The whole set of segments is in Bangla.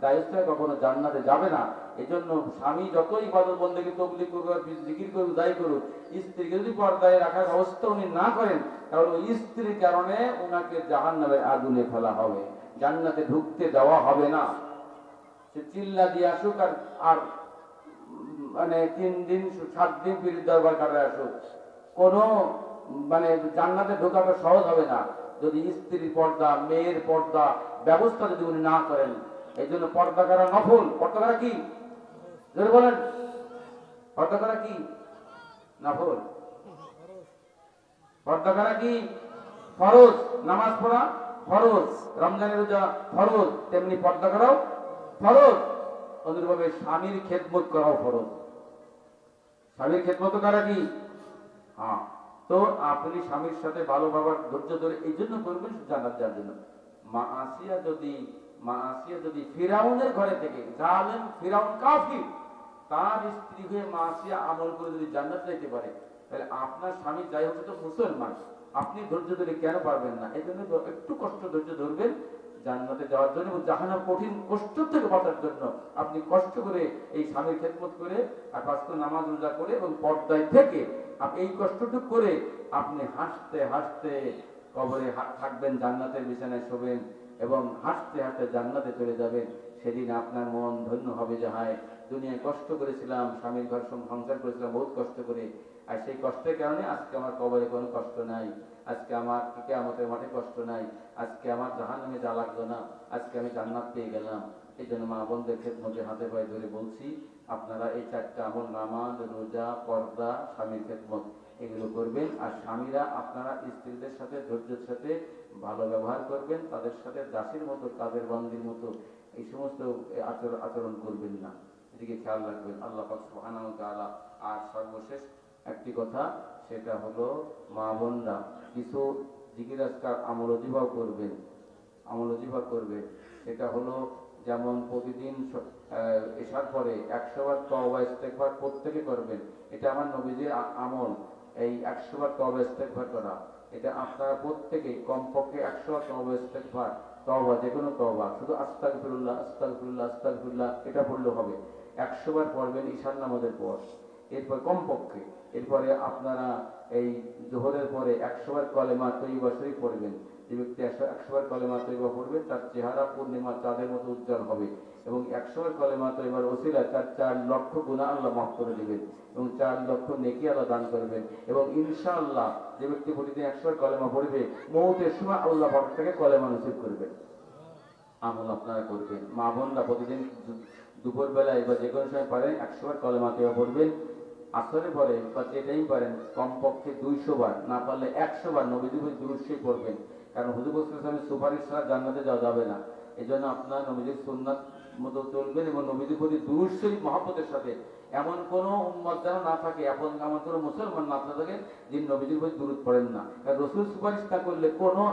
দায়িত্ব কখনো জান্নাতে যাবে না। এজন্য স্বামী যতই ইবাদত বন্দেকে তবলিগ করুক জিকির করুক, যাই করুক, স্ত্রীকে যদি পর্দায় রাখার ব্যবস্থা উনি না করেন, তাহলে ওই স্ত্রীর কারণে ওনাকে জাহান নামের আগুনে ফেলা হবে। জান্নাতে ঢুকতে দেওয়া হবে না। সে চিল্লা দিয়ে আসুক আর আর মানে তিন দিন, সাত দিন পীরের দরবার কাটায় আসুক। কোনো মানে জান্নাতে ঢোকাবে সহজ হবে না। যদি স্ত্রীর পর্দা, মেয়ের পর্দা, ব্যবস্থা যদি উনি না করেন এই জন্য পর্দা করা নফল। পর্দা করা কি বলেন। পর্দা করা কি? নফল। পর্দা করা কি? ফরজ। নামাজ পড়া ফরজ। রমজানের রোজা ফরজ। তেমনি পর্দা করাও ফরজ। অনুরূপভাবে স্বামীর খেদমত করাও ফরজ। স্বামীর খেদমত করা কি? হ্যাঁ। তো আপনি স্বামীর সাথে ভালো বাবার ধৈর্য ধরে এই জন্য করবেন জান্নাত যাওয়ার জন্য। মা আসিয়া যদি যদি ফিরাউনের ঘরে থেকে, জালেম, ফিরাউন তার স্ত্রী হয়ে আমল করে যদি জান্নাত যাইতে পারে, তাহলে আপনার স্বামী যাই তো মুসলমান। আপনি ধৈর্য ধরে কেন পারবেন না? এই জন্য একটু কষ্ট ধৈর্য ধরবেন জান্নাতে যাওয়ার জন্য এবং জাহান্নার কঠিন কষ্ট থেকে বাঁচার জন্য আপনি কষ্ট করে এই স্বামীর খেদমত করে আর পাঁচ নামাজ রোজা করে এবং পর্দায় থেকে এই কষ্টটুকু করে আপনি হাসতে হাসতে কবরে থাকবেন, জান্নাতের বিছানায় শোবেন। এবং হাসতে হাসতে জান্নাতে চলে যাবেন। সেদিন আপনার মন ধন্য হবে যে হায় দুনিয়ায় কষ্ট করেছিলাম, স্বামীর ঘর সংসার করেছিলাম বহুত কষ্ট করে। আর সেই কষ্টের কারণে আজকে আমার কবরে কোনো কষ্ট নাই। আজকে আমার কেয়ামতের মাঠে কষ্ট নাই। আজকে আমার জাহান নামে যা লাগতো না। আজকে আমি জান্নাত পেয়ে গেলাম। এই জন্য মা বোনদের খেদমতে হাতে পায়ে ধরে বলছি আপনারা এই চারটা আমল, নামাজ, রোজা, পর্দা, স্বামীর খেদমত এগুলো করবেন। আর স্বামীরা আপনারা স্ত্রীদের সাথে, ধৈর্যের সাথে ভালো ব্যবহার করবেন, তাদের সাথে দাসীর মতো, তাদের বন্দির মতো এই সমস্ত আচরণ আচরণ করবেন না। এদিকে খেয়াল রাখবেন, আল্লাহ তাআলা আর সর্বশেষ একটি কথা, সেটা হলো মা বোনরা কিছু জিকির আজকার আমল অজিবাও করবেন। আমল অজিবা করবে, সেটা হলো যেমন প্রতিদিন এসার পরে একশোবার বার ইস্তেকবার প্রত্যেকে করবেন, এটা আমার নবীজির আমল, এই একশোবার বার ইস্তেকবার করা। এটা আপনারা প্রত্যেকে কমপক্ষে একশো বার ইস্তেকবার তওবা যে কোনো তবা শুধু আস্তাগফিরুল্লাহ আস্তাগফিরুল্লাহ আস্তাগফিরুল্লাহ, এটা পড়লে হবে। একশো বার পড়বেন ঈশান নামাজের পর। এরপর কমপক্ষে। এরপরে আপনারা এই জোহরের পরে একশোবার কলেমা তৈবা শরীফ পড়বেন। যে ব্যক্তি একশো একশো বার কলেমা তৈবা পড়বে তার চেহারা পূর্ণিমা চাঁদের মতো উজ্জ্বল হবে এবং একশোবার কলেমা তৈবার ওসিলা তার চার লক্ষ গুণা আল্লাহ মাফ করে দেবেন এবং চার লক্ষ নেকি আল্লাহ দান করবেন এবং ইনশাআল্লাহ যে ব্যক্তি প্রতিদিন একশো বার কলেমা পড়বে মৌতের সময় আল্লাহ পাক থেকে কলেমা নসিব করবেন। আমল আপনারা করবেন। মা বোনরা প্রতিদিন দুপুরবেলায় বা যে কোনো সময় পারেন একশোবার কলেমা তৈবা পড়বেন। আসরে পরে বা যেটাই পারেন কমপক্ষে দুইশো বার, না পারলে একশো বার নবীজিবুল দুরুশ্বই পড়বেন। কারণ হুজুর ইসলামের সুপারিশ ছাড়া জান্নাতে যাওয়া যাবে না। এই জন্য আপনার নবীজির সুন্নাত মতো চলবেন এবং নবীজির প্রতি দুরুশ্বই মহাপতের সাথে এমন কোন উম্মত যেন না থাকে, এমন এমন কোনো মুসলমান না থাকে যিনি নবীজির প্রতি দূরত পড়েন না। কারণ রসুল সুপারিশ না করলে কোনো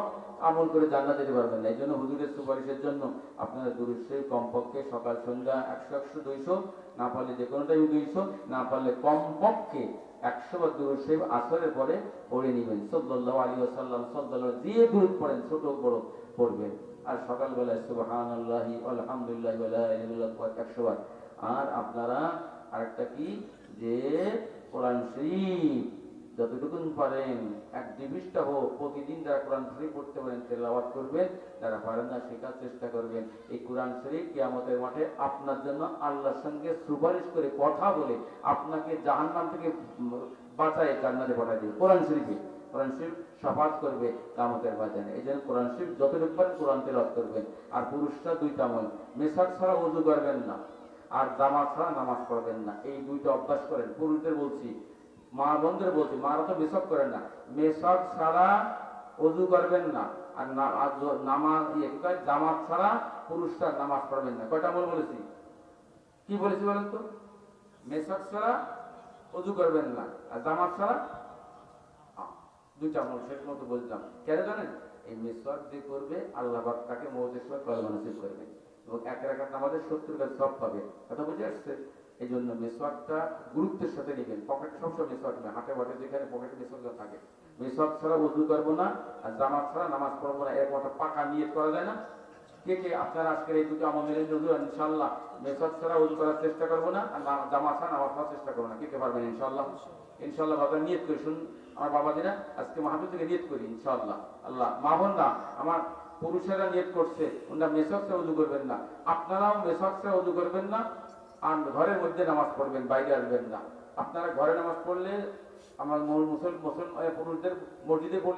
আমল করে জান্নাত যেতে পারবেন না। এই জন্য হুজুরের সুপারিশের জন্য আপনারা দুরুশ্বই কমপক্ষে সকাল, সন্ধ্যা একশো একশো, দুইশো, না পারলে যে কোনো টাইম দুইশো, না পারলে কমপক্ষে একশো বা দুরুশ্বই আসরের পরে পড়ে নেবেন। সল্লাহ আলী সাল্লাম সল্লাহ দিয়ে দূর পড়েন, ছোট বড় পড়বেন। আর সকালবেলায় সুবাহান আল্লাহি আলহামদুলিল্লাহ একশো বার। আর আপনারা আরেকটা কি? যে কোরআন শরীফ যতটুকুন পারেন, এক ডিবিসটা হোক, প্রতিদিন যারা কোরআন শরীফ পড়তে পারেন, তেলাওয়াত করবেন, যারা পারেন না, শেখার চেষ্টা করবেন। এই কোরআন শরীফ কিয়ামতের মাঠে আপনার জন্য আল্লাহর সঙ্গে সুপারিশ করে কথা বলে আপনাকে জাহান্নাম থেকে বাঁচায় জান্নাতে পাঠায় দিবে। কোরআন শরীফে, কোরআন শরীফ সাফাত করবে কামতের বাজানে এই জন্য কোরআন শরীফ যতটুকু পারেন কোরআন তেলাওয়াত করবেন। আর পুরুষরা দুইটা আমল মেসাক ছাড়া উজু করবেন না। আর জামাত ছাড়া নামাজ পড়বেন না। এই দুইটা অভ্যাস করেন। পুরুষদের বলছি মা বোনদের বলছি মারা তো মেসক করেন না। মেসক ছাড়া অজু করবেন না। আর নামাজ ইয়ে জামাত ছাড়া পুরুষরা নামাজ পড়বেন না। কয়টা আমল বলেছি? কি বলেছি বলেন তো? মেসক ছাড়া অজু করবেন না। আর জামাত ছাড়া? দুইটা আমল শেষ মতো বলছিলাম কেন জানেন এই মেসক যে করবে, আল্লাহ তাকে মৌতের সময় নসিব করবে এবং এক রাখাত আমাদের সত্তর সব পাবে। কথা বুঝে আসছে? এই জন্য মেসওয়াকটা গুরুত্বের সাথে নেবেন। পকেট সবসময় মেসওয়াক নেই হাতে বাটে যেখানে পকেট মেসওয়াক থাকে। মেসওয়াক ছাড়া উজু করব না আর জামাত ছাড়া নামাজ পড়ব না। এরকম একটা পাকা নিয়ত করা যায় না। কে কে? আপনারা আজকের এই দুটো আমল মিলে যদি ইনশাল্লাহ মেসজ ছাড়া উজু করার চেষ্টা করব না আর না- জামা ছাড়া নামাজ পড়ার চেষ্টা করব না। কে কে পারবেন ইনশাল্লাহ ইনশাল্লাহ বাবা নিয়ত করি শুনুন। আমার বাবাজিরা, আজকে মাহফিল থেকে নিয়ত করি ইনশাল্লাহ আল্লাহ, মা বোনরা আমার পুরুষেরা নিয়ত করছে। ওনারা মেসজে উজু করবেন না। আপনারাও মেসজে উজু করবেন না। আর ঘরের মধ্যে নামাজ পড়বেন, বাইরে আসবেন না। আপনারা ঘরে নামাজ পড়লে আমার মুসলিম মুসল পুরুষদের মসজিদে পড়লে